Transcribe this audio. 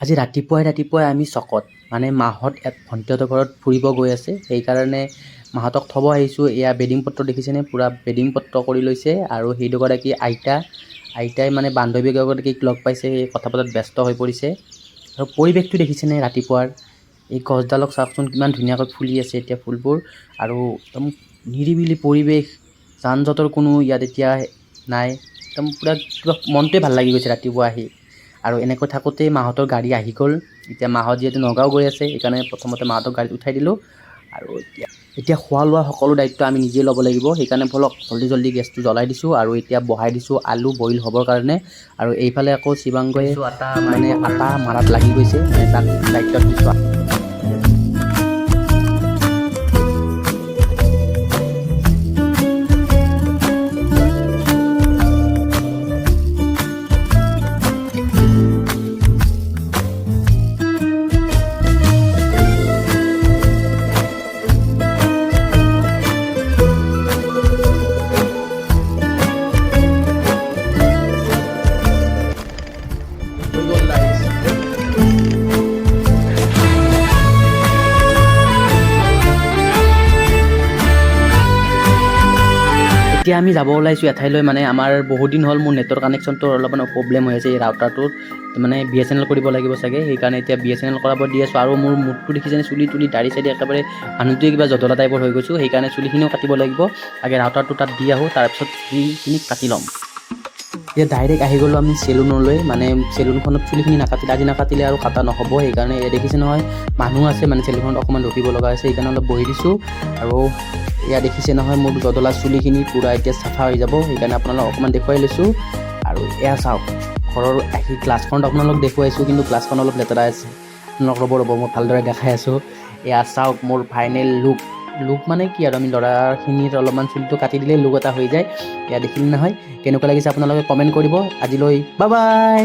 আজি ৰাতিপুৱাই ৰাতিপুৱাই আমি চকত মানে মাহঁত ভণ্টিহঁতৰ ঘৰত ফুৰিব গৈ আছে। সেইকাৰণে মাহঁতক থ'ব আহিছোঁ। এয়া বেডিং পত্ৰ দেখিছেনে? পূৰা বেডিং পত্ৰ কৰি লৈছে আৰু সেই দুগৰাকী আইতা, আইতাই মানে বান্ধৱী এগৰাকীক লগ পাইছে সেই কথা পতাত ব্যস্ত হৈ পৰিছে। আৰু পৰিৱেশটো দেখিছেনে ৰাতিপুৱাৰ? এই গছডালক চাওকচোন, কিমান ধুনীয়াকৈ ফুলি আছে এতিয়া ফুলবোৰ। আৰু একদম নিৰিবিলি পৰিৱেশ যান জঁটৰ কোনো ইয়াত এতিয়া নাই। একদম পূৰা কিবা মনটোৱে ভালো লাগি গৈছে ৰাতিপুৱা আহি। আৰু এনেকৈ থাকোঁতেই মাহঁতৰ গাড়ী আহি গ'ল। এতিয়া মাহঁত যিহেতু নগাঁও গৈ আছে সেইকাৰণে প্ৰথমতে মাহঁতক গাড়ীত উঠাই দিলোঁ। আৰু এতিয়া এতিয়া খোৱা লোৱা সকলো দায়িত্ব আমি নিজেই ল'ব লাগিব। সেইকাৰণে ব'লক জল্দি জল্দি গেছটো জ্বলাই দিছোঁ আৰু এতিয়া বহাই দিছোঁ আলু বইল হ'বৰ কাৰণে। আৰু এইফালে আকৌ শিৱাংগই আটা মানে আটা মাৰাত লাগি গৈছে মানে তাক দায়িত্ব দিছোঁ এতিয়া আমি যাব ওলাইছোঁ এঠাইলৈ মানে আমাৰ বহুত দিন হ'ল মোৰ নেটৰ কানেকশ্যনটো অলপমান প্ৰব্লেম হৈ আছে এই ৰাউটাৰটোত মানে বি এছ এন এল কৰিব লাগিব চাগে সেইকাৰণে এতিয়া বি এছ এন এল কৰাব দি আছোঁ। আৰু মোৰ মুখটো দেখিছেনে চুলি তুলি দাড়ি চাড়ি একেবাৰে মানুহটোৱে কিবা জতলা টাইপৰ হৈ গৈছোঁ সেইকাৰণে চুলিখিনিও কাটিব লাগিব। আগে ৰাউটাৰটো তাত দি আহোঁ তাৰপিছত চুলিখিনি কাটি ল'ম। এতিয়া ডাইৰেক্ট আহি গ'লোঁ আমি চেলুনলৈ মানে চেলুনখনত চুলিখিনি নাকাটিলে, আজি নাকাটিলে আৰু কাটা নহ'ব, সেইকাৰণে দেখিছে নহয়, মানুহ আছে মানে চেলুনখনত অকণমান ৰখিব লগা হৈছে, সেইকাৰণে অলপ বহি দিছোঁ। আৰু এয়া দেখিছে নহয় মোৰ জদলা চুলিখিনি পূৰা এতিয়া চাফা হৈ যাব, সেইকাৰণে আপোনালোকক অকণমান দেখুৱাই লৈছোঁ। আৰু এয়া চাওক, ঘৰৰ আহি গ্লাছখনত আপোনালোক দেখুৱাইছোঁ, কিন্তু গ্লাছখন অলপ লেতেৰা আছে। আপোনালোক ৰ'ব ৰ'ব, মই ভালদৰে দেখাই আছোঁ। এয়া চাওক, মোৰ ফাইনেল লুক লুক মানে কি? আৰু আমি ল'ৰাখিনিৰ অলপমান চুলিটো কাটি দিলে লুক এটা হৈ যায়। এয়া দেখিলে নহয়। কেনেকুৱা লাগিছে আপোনালোকে কমেণ্ট কৰিব। আজিলৈ বাই বাই